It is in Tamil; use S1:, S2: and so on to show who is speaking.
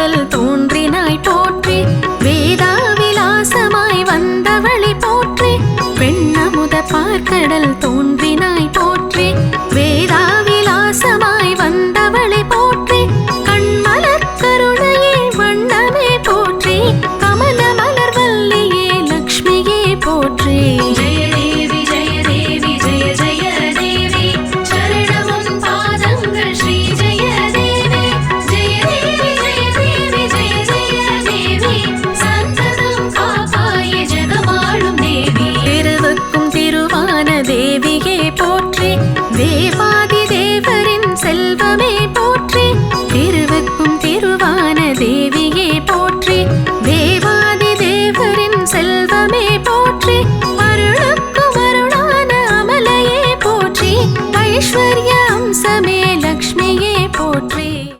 S1: பார்க்கடல் தோன்றினாய் போற்றி. வேதா விலாசமாய் வந்தவளை போற்றி. பெண்ணமுத பார்க்கடல் தோன்றி தேவியே போற்றி தேவாதி தேவரின் செல்வமே போற்றி திருவுக்கும் திருவான தேவியே போற்றி தேவாதி தேவரின் செல்வமே போற்றி அருளுக்கும் அருளான அமலையே போற்றி ஐஸ்வர்ய அம்சமே லக்ஷ்மியே